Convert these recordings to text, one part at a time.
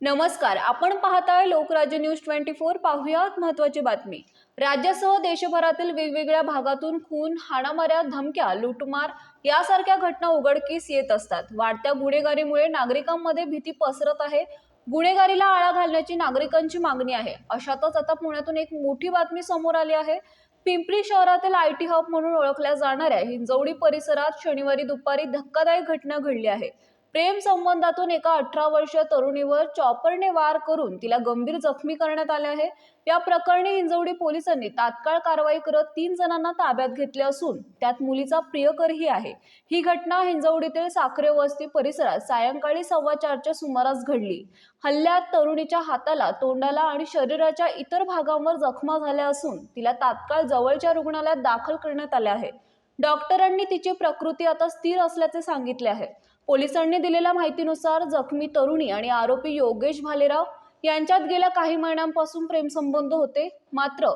नमस्कार आपण पाहताय लोकराज्य न्यूज ट्वेंटी फोर. पाहूयात महत्वाची बातमी. राज्यासह देशभरातील वेगवेगळ्या भागातून खून हाणामाऱ्या धमक्या लुटमार यासारख्या घटना उघडकीस येत असतात. वाढत्या गुन्हेगारीमुळे नागरिकांमध्ये भीती पसरत आहे. गुन्हेगारीला आळा घालण्याची नागरिकांची मागणी आहे. अशातच आता पुण्यातून एक मोठी बातमी समोर आली आहे. पिंपरी शहरातील आय टी हब म्हणून ओळखल्या जाणाऱ्या हिंजवडी परिसरात शनिवारी दुपारी धक्कादायक घटना घडली आहे. प्रेम संबंधातून एका अठरा वर्षीय तरुणीवर चॉपरने वार करून तिला गंभीर जखमी करण्यात आले आहे. या प्रकरणी हिंजवडी पोलिसांनी तात्काळ कारवाई करत तीन जणांना ताब्यात घेतले असून त्यात मुलीचा प्रियकरही आहे. ही घटना हिंजवडीतील साखरे वस्ती परिसरात सायंकाळी सव्वा चारच्या सुमारास घडली. हल्ल्यात तरुणीच्या हाताला तोंडाला आणि शरीराच्या इतर भागांवर जखमा झाल्या असून तिला तात्काळ जवळच्या रुग्णालयात दाखल करण्यात आले आहे. डॉक्टरांनी तिची प्रकृती आता स्थिर असल्याचे सांगितले आहे. पोलिसांनी दिलेल्या माहितीनुसार जखमी तरुणी आणि आरोपी योगेश भालेराव यांच्यात गेल्या काही महिन्यांपासून प्रेमसंबंध होते. मात्र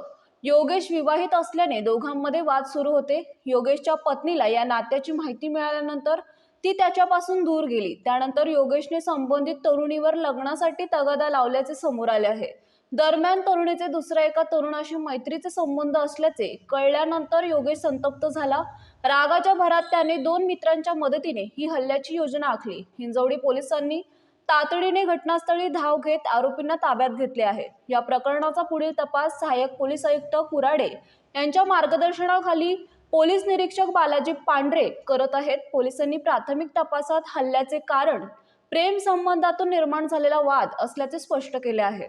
योगेश विवाहित असल्याने दोघांमध्ये वाद सुरू होते. योगेशच्या पत्नीला या नात्याची माहिती मिळाल्यानंतर ती त्याच्यापासून दूर गेली. त्यानंतर योगेशने संबंधित तरुणीवर लग्नासाठी तगादा लावल्याचे समोर आले आहे. दरम्यान तरुणीचे दुसऱ्या एका तरुणाशी मैत्रीचे संबंध असल्याचे कळल्यानंतर योगेश संतप्त झाला. रागाच्या भरात त्याने दोन मित्रांच्या मदतीने ही हल्ल्याची योजना आखली. हिंजवडी पोलिसांनी तातडीने घटनास्थळी धाव घेत आरोपींना ताब्यात घेतले आहे. या प्रकरणाचा पुढील तपास सहाय्यक पोलीस आयुक्त कुराडे यांच्या मार्गदर्शनाखाली पोलीस निरीक्षक बालाजी पांढरे करत आहेत. पोलिसांनी प्राथमिक तपासात हल्ल्याचे कारण प्रेम संबंधातून निर्माण झालेला वाद असल्याचे स्पष्ट केले आहे.